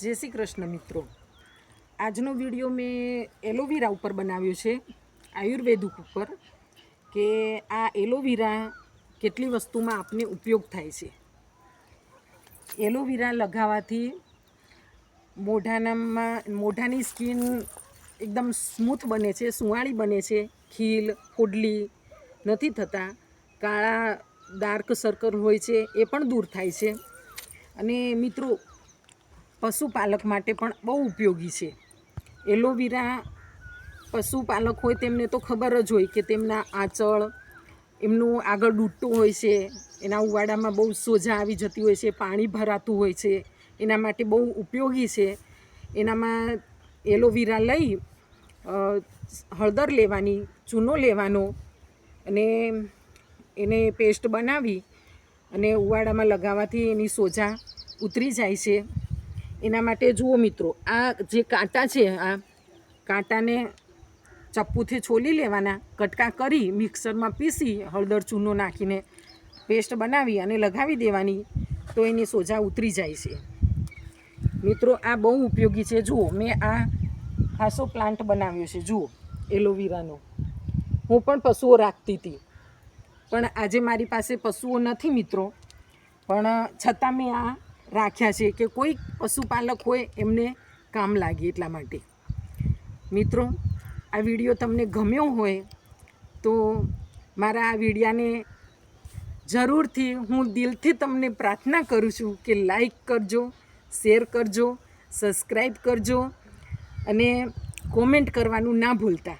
જય શ્રી કૃષ્ણ મિત્રો. આજનો વીડિયો મેં એલોવેરા ઉપર બનાવ્યો છે, આયુર્વેદ ઉપર, કે આ એલોવેરા કેટલી વસ્તુમાં આપને ઉપયોગ થાય છે. એલોવેરા લગાવવાથી મોઢાનામાં, મોઢાની સ્કિન એકદમ સ્મૂથ બને છે, સુંવાળી બને છે, ખીલ, ફોડલી નથી થતા, કાળા, ડાર્ક સર્કલ હોય છે, એ પણ દૂર થાય છે. અને મિત્રો પશુપાલક માટે પણ બહુ ઉપયોગી છે. એલોવેરા પશુપાલક હોય તેમને તો ખબર જ હોય કે તેમના આંચળ, એમનું આગળ ડૂટતું હોય છે, એના ઉવાડામાં બહુ સોજા આવી જતી હોય છે, પાણી ભરાતું હોય છે, એના માટે બહુ ઉપયોગી છે. એનામાં એલોવેરા લઈ હળદર લેવાની, ચૂનો લેવાનો અને એને પેસ્ટ બનાવી અને ઉવાડામાં લગાવવાથી એની સોજા ઉતરી જાય છે. એના માટે જુઓ મિત્રો, આ જે કાંટા છે, આ કાંટાને ચપ્પુથી છોલી લેવાના, કટકા કરી મિક્સરમાં પીસી હળદર ચૂનો નાખીને પેસ્ટ બનાવી અને લગાવી દેવાની, તો એની સોજા ઉતરી જાય છે. મિત્રો, આ બહુ ઉપયોગી છે. જુઓ, મેં આ ખાસો પ્લાન્ટ બનાવ્યો છે. જુઓ, એલોવેરાનો. હું પણ પશુઓ રાખતી હતી. પણ આજે મારી પાસે પશુઓ નથી મિત્રો. પણ છતાં મેં આ રાખ્યા છે કે કોઈ પશુપાલક હોય એમને કામ લાગે એટલા માટે. મિત્રો, આ વીડિયો તમને ગમ્યો હોય તો મારા આ વિડીયાને જરૂરથી હું દિલથી તમને પ્રાર્થના કરું છું કે લાઈક કરજો શેર કરજો સબસ્ક્રાઈબ કરજો અને કોમેન્ટ કરવાનું ના ભૂલતા.